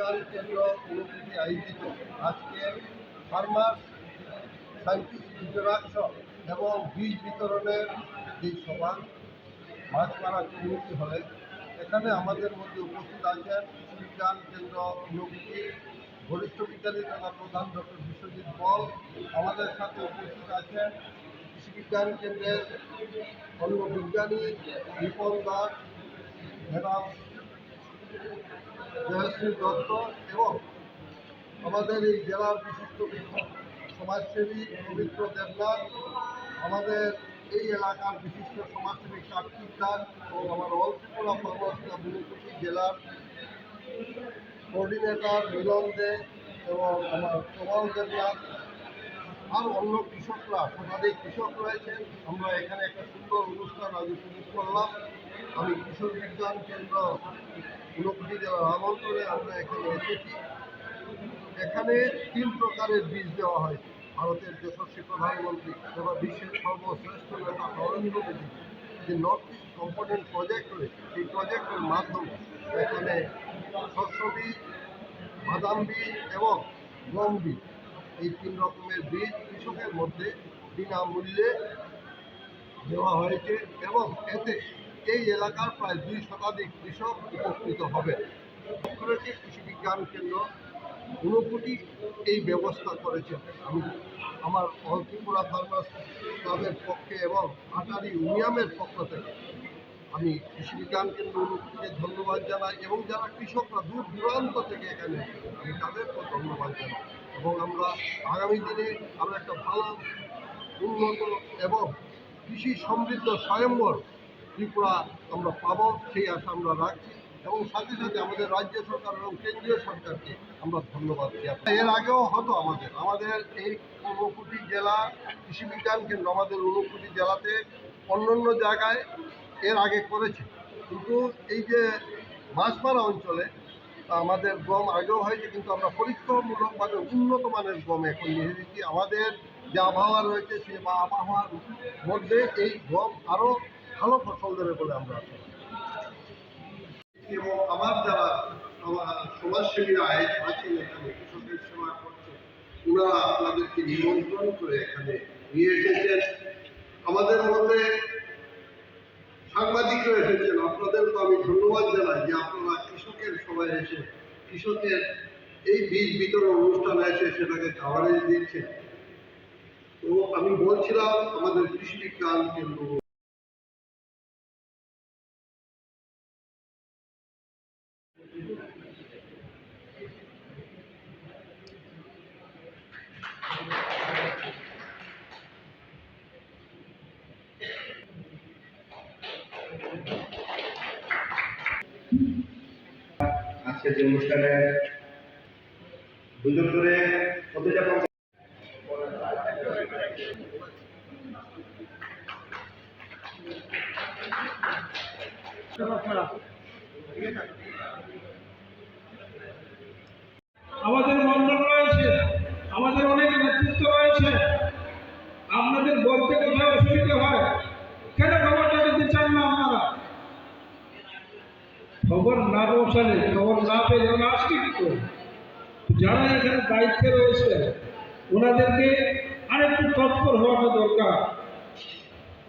বিজ্ঞান কেন্দ্র অনুভূতি আয়োজিত আজকে ফার্মার সায়েন্টিফিক ইন্টারাকশন এবং বীজ বিতরণের যে সভা মাছপাড়া কমিউনিটি হলে, এখানে আমাদের মধ্যে উপস্থিত আছেন বিজ্ঞান কেন্দ্র অনুভূতি বরিষ্ঠ বিজ্ঞানী তথা প্রধান ডক্টর বিশ্বজিৎ বল। আমাদের সাথে উপস্থিত আছেন কৃষি বিজ্ঞান কেন্দ্রের অন্য বিজ্ঞানী রিপন দাস ম্যাডাম জয়শ্রী দত্ত এবং আমাদের এই জেলার বিশিষ্ট সমাজসেবী পবিত্র দেবনাথ, আমাদের এই এলাকার বিশিষ্ট সমাজসেবী কার্তিক দাস এবং আমার অল ত্রিপুরা ফার্মাসিকা বুলুকুটি জেলার কোঅর্ডিনেটর মিলন দে এবং আমার প্রবল দেবনাথ, আর অন্য কৃষকরা, শতাধিক কৃষক রয়েছেন। আমরা এখানে একটা সুন্দর অনুষ্ঠান উপভোগ করলাম। আমি কৃষক বিজ্ঞান কেন্দ্র ঊনকোটি জেলার আমন্ত্রণে আমরা এখানে এসেছি। এখানে তিন প্রকারের বীজ দেওয়া হয়। ভারতের যশস্বী প্রধানমন্ত্রী তথা বিশ্বের সর্বশ্রেষ্ঠ নেতা নরেন্দ্র মোদী। যে নর্থ ইস্ট কম্পোনেন্ট প্রজেক্ট রয়েছে সেই প্রজেক্টের মাধ্যমে এখানে শস্য বীজ, বাদাম বীজ এবং গম বীজ, এই তিন রকমের বীজ কৃষকের মধ্যে বিনামূল্যে দেওয়া হয়েছে এবং এতে এই এলাকার প্রায় দুই শতাধিক কৃষক উপকৃত হবে। কৃষি বিজ্ঞান কেন্দ্র ঊনকোটি এই ব্যবস্থা করেছে। আমি আমার অল ত্রিপুরা ফার্মার্স ক্লাবের পক্ষে এবং আটারি ইউনিয়নের পক্ষ থেকে আমি কৃষি বিজ্ঞান কেন্দ্র ধন্যবাদ জানাই এবং যারা কৃষকরা দূর দূরান্ত থেকে এখানে আমি তাদেরকেও ধন্যবাদ জানাই। এবং আমরা আগামী দিনে আরও একটা ভালো, উন্নত এবং কৃষি সমৃদ্ধ স্বয়ম্বর ত্রিপুরা আমরা পাবো, সেই আশা আমরা রাখছি এবং সাথে সাথে আমাদের রাজ্য সরকার এবং কেন্দ্রীয় সরকারকে আমরা ধন্যবাদ জানাই। এর আগেও হতো আমাদের। আমাদের এই ঊনকোটি জেলা কৃষি বিজ্ঞান কেন্দ্র আমাদের ঊনকোটি জেলাতে অন্যান্য জায়গায় এর আগে করেছে। কিন্তু এই যে মাছপাড়া অঞ্চলে আমাদের গম আগেও হয়েছে, কিন্তু আমরা পরীক্ষামূলকভাবে উন্নত মানের গম এখন নিয়ে দিচ্ছি আমাদের যে আবহাওয়া রয়েছে, সেই বা আবহাওয়ার মধ্যে এই গম আরও ভালো ফসল দেবে বলে আমরা। এবং আমার যারা সমাজসেবীরা আয়- আছেন এখানে কৃষকের সেবা করছে ওনারা আপনাদেরকে নিমন্ত্রণ করে এখানে নিয়ে এসেছেন আমাদের মধ্যে সাংবাদিকরা এসেছেন আপনাদেরকে আমি ধন্যবাদ জানাই যে আপনারা কৃষকের সবাই এসে, কৃষকের এই বীজ বিতরণ অনুষ্ঠানে এসে সেটাকে কাভারেজ দিচ্ছেন তো আমি বলছিলাম, আমাদের কৃষি বিজ্ঞান কেন্দ্র যে অনুষ্ঠানে দুজন করে প্রতিটা পঞ্চায়েত খবর না পৌঁছালে, খবর না পেলে ওরা আসবে কি করে? যারা এখানে দায়িত্বে রয়েছে, ওনাদেরকে আরেকটু তৎপর হওয়াটা দরকার।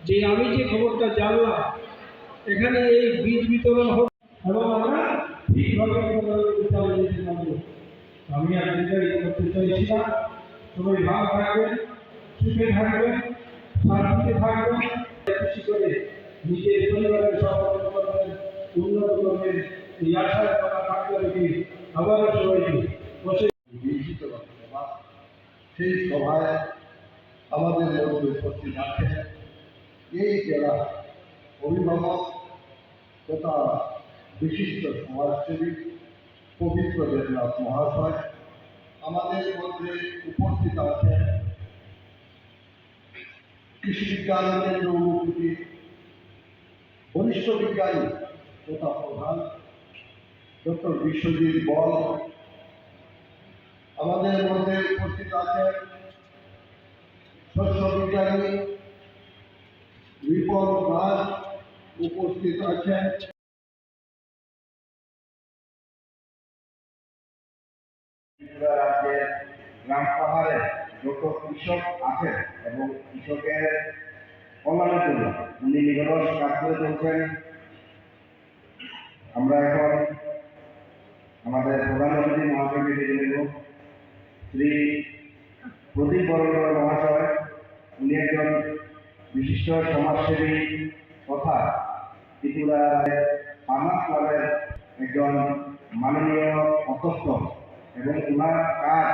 যে আমি যে খবরটা জানলাম, এখানে এই বীজ বিতরণ হোক এবং আমরা ঠিকভাবে আমি আপনাদের করতে চাইছি না। সবাই ভালো থাকবেন, সুখে থাকবেন, শান্তিতে থাকবেন খুশি করে নিজের সেই সভায় আমাদের মধ্যে উপস্থিত আছেন এই জেলা অভিভাবক তথা বিশিষ্ট সমাজসেবী পবিত্র দেবনাথ মহাশয় আমাদের মধ্যে উপস্থিত আছেন কৃষি বিজ্ঞান কেন্দ্র অনুভূতি বরিষ্ঠ বিজ্ঞানী তথা প্রধান ডক্টর বিশ্বজিৎ বল আমাদের মধ্যে উপস্থিত আছেন শস্য বিজ্ঞানী রিপন দাস উপস্থিত আছেন। পাহাড়ে যত কৃষক আছেন এবং কৃষকের কল্যাণের জন্য উনি কাজ করে চলছেন। আমরা এখন আমাদের প্রধানমন্ত্রী মহাসচিব নেব। শ্রী প্রদীপ বরণ মহাশয়, উনি একজন বিশিষ্ট সমাজসেবী, তথা ত্রিপুরা ফার্মাস ক্লাবের একজন মাননীয় অধ্যক্ষ এবং ওনার কাজ